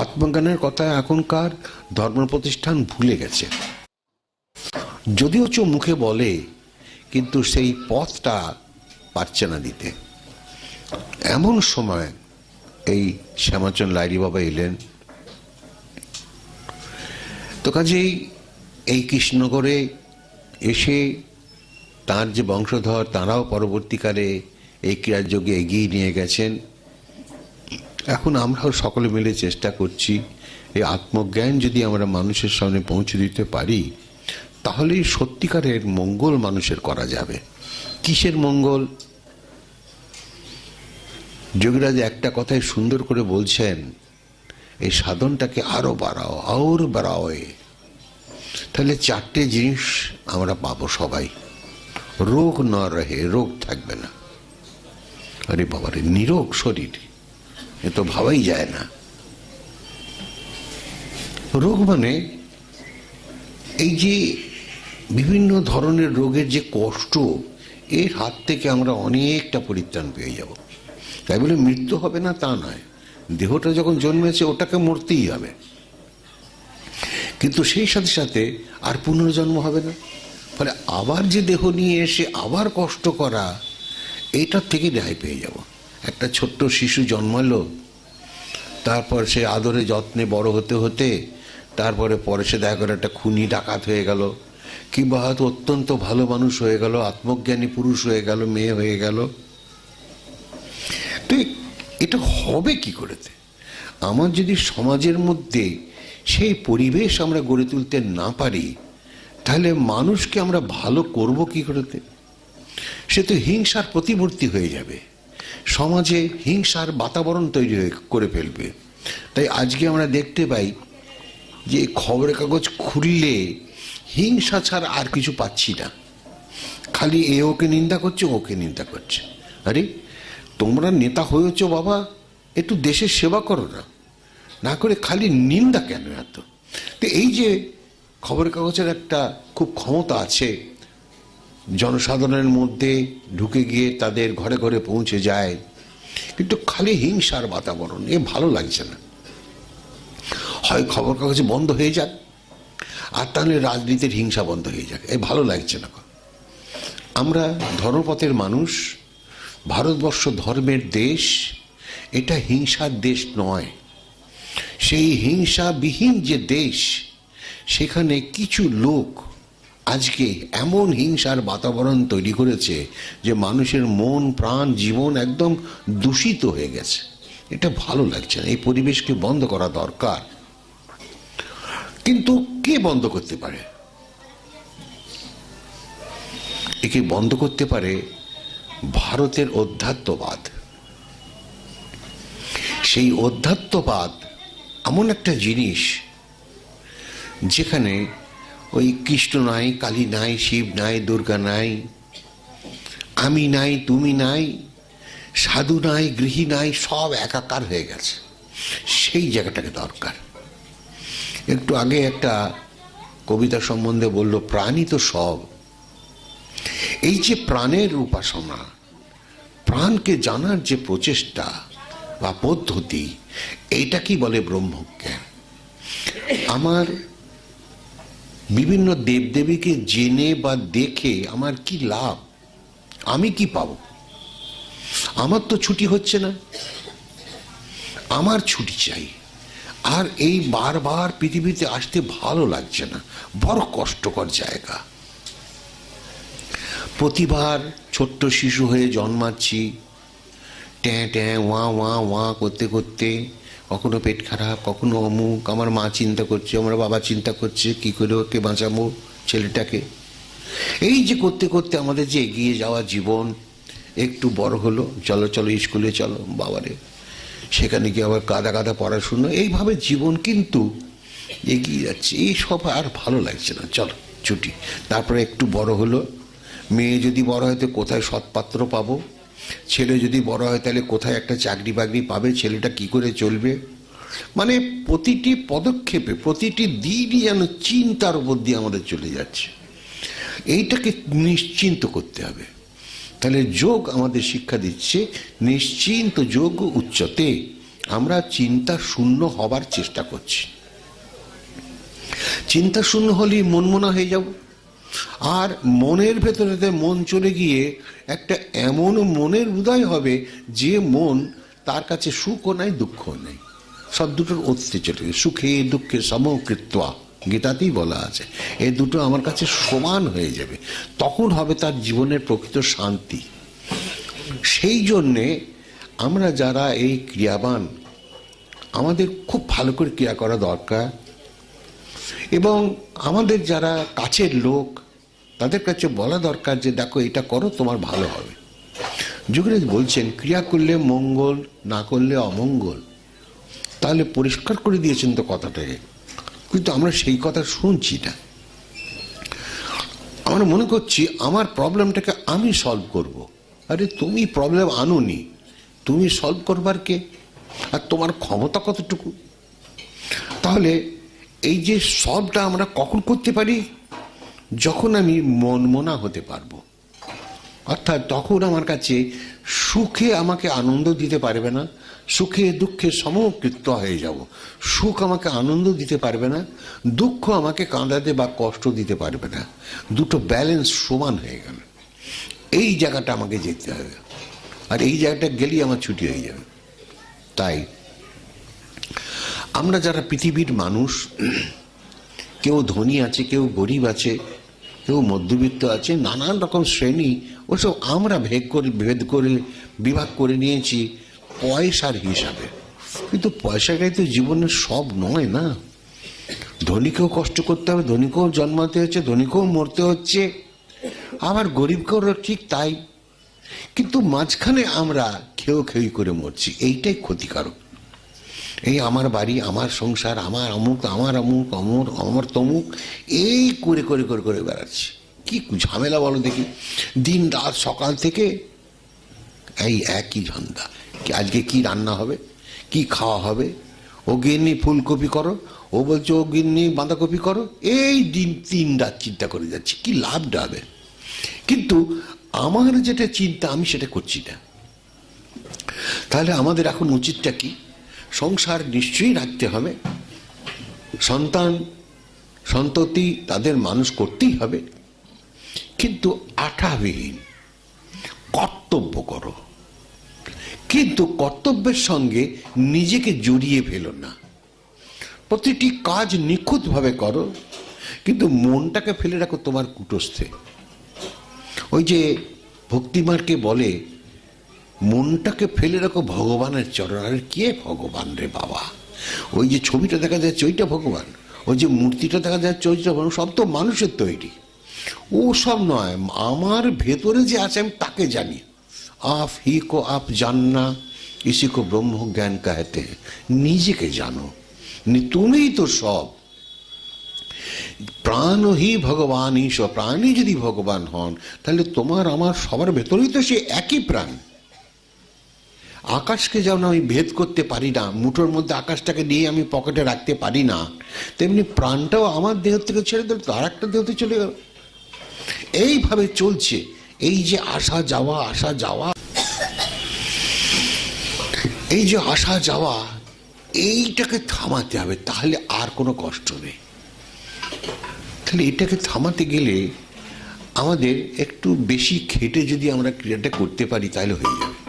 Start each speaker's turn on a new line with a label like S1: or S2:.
S1: আত্মজ্ঞানের কথা এখনকার ধর্ম প্রতিষ্ঠান ভুলে গেছে। যদিও চো মুখে বলে, কিন্তু সেই পথটা পারছে না দিতে। এমন সময় এই শ্যামাচন লাইরি বাবা এলেন। তো কাজেই এই কৃষ্ণগড়ে এসে তার যে বংশধর, তারাও পরবর্তীকালে এই ক্রিয়াযোগে এগিয়ে নিয়ে গেছেন। এখন আমরাও সকলে মিলে চেষ্টা করছি, এই আত্মজ্ঞান যদি আমরা মানুষের সামনে পৌঁছে দিতে পারি, তাহলেই সত্যিকারের মঙ্গল মানুষের করা যাবে। কিসের মঙ্গল? যোগীরাজ একটা কথাই সুন্দর করে বলছেন, এই সাধনটাকে আরও বাড়াও আর বাড়াও তাহলে চারটে জিনিস আমরা পাবো সবাই। রোগ না রহে, রোগ থাকবে না। আরে বাবারে, নিরোগ শরীর। এ তো ভাবাই যায় না। রোগ মানে এই যে বিভিন্ন ধরনের রোগের যে কষ্ট, এর হাত থেকে আমরা অনেকটা পরিত্রাণ পেয়ে যাব। তাই বলে মৃত্যু হবে না তা নয়, দেহটা যখন জন্মেছে ওটাকে মরতেই হবে। কিন্তু সেই সাথে সাথে আর পুনর্জন্ম হবে না। ফলে আবার যে দেহ নিয়ে এসে আবার কষ্ট করা এইটার থেকে রেহাই পেয়ে যাব। একটা ছোট্ট শিশু জন্মালো। তারপর সে আদরে যত্নে বড় হতে হতে, তারপরে পরে সে দেখা করে একটা খুনি ডাকাত হয়ে গেল। কিংবা হয়তো অত্যন্ত ভালো মানুষ হয়ে গেল, আত্মজ্ঞানী পুরুষ হয়ে গেল, মেয়ে হয়ে গেল। তো এটা হবে কি করেতে আমার যদি সমাজের মধ্যে সেই পরিবেশ আমরা গড়ে তুলতে না পারি, তাহলে মানুষকে আমরা ভালো করব কি করেতে সে তো হিংসার প্রতিমূর্তি হয়ে যাবে। সমাজে হিংসার বাতাবরণ তৈরি করে ফেলবে। তাই আজকে আমরা দেখতে পাই যে খবরের কাগজ খুললে হিংসা ছাড়া আর কিছু পাচ্ছি না। খালি এ ওকে নিন্দা করছে, ওকে নিন্দা করছে। আরে, তোমরা নেতা হয়েছ বাবা, একটু দেশের সেবা করো না। না করে খালি নিন্দা কেন এত? তো এই যে খবরের কাগজের একটা খুব ক্ষমতা আছে জনসাধারণের মধ্যে ঢুকে গিয়ে তাদের ঘরে ঘরে পৌঁছে যায়। কিন্তু খালি হিংসার বাতাবরণ, এ ভালো লাগছে না। হয় খবর কাগজে বন্ধ হয়ে যাক আর তাহলে রাজনীতির হিংসা বন্ধ হয়ে যাক এ ভালো লাগছে না। আমরা ধর্মপথের মানুষ, ভারতবর্ষ ধর্মের দেশ, এটা হিংসার দেশ নয়। সেই হিংসাবিহীন যে দেশ, সেখানে কিছু লোক আজকে এমন হিংসার বাতাবরণ তৈরি করেছে যে মানুষের মন, প্রাণ, জীবন একদম দূষিত হয়ে গেছে। এটা ভালো লাগছে না। এই পরিবেশকে বন্ধ করা দরকার। কিন্তু কে বন্ধ করতে পারে? একে বন্ধ করতে পারে ভারতের অধ্যাত্মবাদ। সেই অধ্যাত্মবাদ এমন একটা জিনিস যেখানে ওই কৃষ্ণ নাই, কালী নাই, শিব নাই, দুর্গা নাই, আমি নাই, তুমি নাই, সাধু নাই, গৃহী নাই, সব একাকার হয়ে গেছে। সেই জায়গাটাকে দরকার। একটু আগে একটা কবিতা সম্বন্ধে বলল, প্রাণী তো সব। এই যে প্রাণের উপাসনা, প্রাণকে জানার যে প্রচেষ্টা বা পদ্ধতি এটা কি বলে ব্রহ্মজ্ঞান? আমার বিভিন্ন দেবদেবীকে জেনে বা দেখে আমার কি লাভ? আমি কি পাব? আমার তো ছুটি হচ্ছে না। আমার ছুটি চাই। আর এই বারবার পৃথিবীতে আসতে ভালো লাগছে না। বড় কষ্টকর জায়গা। প্রতিবার ছোট্ট শিশু হয়ে জন্মাচ্ছি। ট্যাঁ ট্যাঁ, ওয়া ওয়া ওয়া করতে করতে কখনো পেট খারাপ, কখনো অমুক, আমার মা চিন্তা করছে, আমার বাবা চিন্তা করছে, কি করে ওকে বাঁচাবো ছেলেটাকে? এই যে করতে করতে আমাদের যে এগিয়ে যাওয়া জীবন একটু বড় হলো, চলো চলো, স্কুলে চলো, বাবারে। সেখানে গিয়ে আবার কাদা কাদা পড়াশুনো এইভাবে জীবন কিন্তু এগিয়ে যাচ্ছে। এই সব আর ভালো লাগছে না। চলো, ছুটি। তারপরে একটু বড় হলো। মেয়ে যদি বড় হয় তো কোথায় সৎপাত্র পাবো? ছেলে যদি বড় হয়, তাহলে কোথায় একটা চাকরি বাকরি পাবে? ছেলেটা কি করে চলবে? মানে প্রতিটি পদক্ষেপে, প্রতিটি দিনই যেন চিন্তার উপর দিয়ে আমাদের চলে যাচ্ছে। এইটাকে নিশ্চিন্ত করতে হবে। তাহলে যোগ আমাদের শিক্ষা দিচ্ছে, নিশ্চিন্ত যোগ উচ্চতে আমরা চিন্তা শূন্য হবার চেষ্টা করছি। চিন্তা শূন্য হলেই মন মনা হয়ে যাব। আর মনের ভেতরেতে মন চলে গিয়ে একটা এমন মনের উদয় হবে যে মন তার কাছে সুখও নাই দুঃখও নেই। সব দুটোর অতীতে চলে সুখে, দুঃখে, সমকৃত্বা, গীতাতেই বলা আছে। এই দুটো আমার কাছে সমান হয়ে যাবে। তখন হবে তার জীবনের প্রকৃত শান্তি। সেই জন্যে আমরা যারা এই ক্রিয়াবান, আমাদের খুব ভালো করে ক্রিয়া করা দরকার। এবং আমাদের যারা কাছের লোক তাদের কাছে বলা দরকার যে, দেখো, এটা করো, তোমার ভালো হবে। যুগরাজ বলছেন, ক্রিয়া করলে মঙ্গল, না করলে অমঙ্গল। তাহলে পরিষ্কার করে দিয়েছেন তো কথাটাকে। কিন্তু আমরা সেই কথা শুনছি না। আমরা মনে করছি, আমার প্রবলেমটাকে আমি সলভ করব। আরে, তুমি প্রবলেম আনোনি। তুমি সলভ করবার কে? আর তোমার ক্ষমতা কতটুকু? তাহলে এই যে সবটা আমরা কখন করতে পারি? যখন আমি মনমনা হতে পারব। অর্থাৎ তখন আমার কাছে সুখে আমাকে আনন্দ দিতে পারবে না, সুখে দুঃখে সমকৃত হয়ে যাব। সুখ আমাকে আনন্দ দিতে পারবে না, দুঃখ আমাকে কাঁদাতে বা কষ্ট দিতে পারবে না। দুটো ব্যালেন্স সমান হয়ে গেল। এই জায়গাটা আমাকে যেতে হবে। আর এই জায়গাটা গেলেই আমার ছুটি হয়ে যাবে। তাই আমরা যারা পৃথিবীর মানুষ, কেউ ধনী আছে, কেউ গরিব আছে কেউ মধ্যবিত্ত আছে, নানান রকম শ্রেণি, ওসব আমরা ভেদ করে ভেদ করে, বিভাগ করে নিয়েছি, পয়সার হিসাবে। কিন্তু পয়সাটাই তো জীবনের সব নয় না? ধনীকেও কষ্ট করতে হবে, ধনীকেও জন্মাতে হচ্ছে, ধনীকেও মরতে হচ্ছে। আবার গরিবকেও ঠিক তাই। কিন্তু মাঝখানে আমরা খেয়েও খেয়ে করে মরছি, এইটাই ক্ষতিকারক। এই আমার বাড়ি, আমার সংসার, আমার অমুক আমার অমুক, অমর অমর তমুক, এই করে করে করে করে বেড়াচ্ছি। কি ঝামেলা বলো দেখি। দিন রাত সকাল থেকে এই একই ঝন্দা আজকে কি রান্না হবে? কি খাওয়া হবে? ও গিন্নি ফুলকপি করো, ও বলছে, ও গিন্নি বাঁধাকপি করো। এই দিন তিন রাত চিন্তা করে যাচ্ছি। কি লাভটা হবে কিন্তু আমার যেটা চিন্তা, আমি সেটা করছি না। তাহলে আমাদের এখন উচিতটা কি? সংসার নিশ্চয়ই রাখতে হবে। সন্তান, সন্ততি তাদের মানুষ করতেই হবে। কিন্তু আঠাবিহীন, কর্তব্য করো। কিন্তু কর্তব্যের সঙ্গে নিজেকে জড়িয়ে ফেলো না। প্রতিটি কাজ নিখুঁতভাবে করো, কিন্তু মনটাকে ফেলে রাখো তোমার কুটস্থে। ওই যে ভক্তিমারকে বলে মনটাকে ফেলে রাখো ভগবানের চরণ। আরে কে ভগবান রে বাবা? ওই যে ছবিটা দেখা যাচ্ছে, ওইটা ভগবান। ওই যে মূর্তিটা দেখা যাচ্ছে, ওইটা ভগবান। সব তো মানুষের তৈরি। ও সব নয়, আমার ভেতরে যে আছে আমি তাকে জানি। আপ হি কো আপ জাননা, ইসি কো ব্রহ্ম জ্ঞান কাহেতে। নিজেকে জানো। তুমিই তো সব। প্রাণহি ভগবান, ঈশ্বর। প্রাণই যদি ভগবান হন, তাহলে তোমার, আমার, সবার ভেতরেই তো সে একই প্রাণ। আকাশকে যেমন আমি ভেদ করতে পারি না, মুঠোর মধ্যে আকাশটাকে নিয়ে আমি পকেটে রাখতে পারি না, তেমনি প্রাণটাও আমার দেহ থেকে ছেড়ে দিল তো আর একটা দেহতে চলে গেল। এইভাবে চলছে, এই যে আসা যাওয়া আসা যাওয়া। এই যে আসা যাওয়া, এইটাকে থামাতে হবে, তাহলে আর কোনো কষ্ট নেই। তাহলে এটাকে থামাতে গেলে আমাদের একটু বেশি খেটে যদি আমরা ক্রিয়াটা করতে পারি, তাহলে হয়ে যাবে।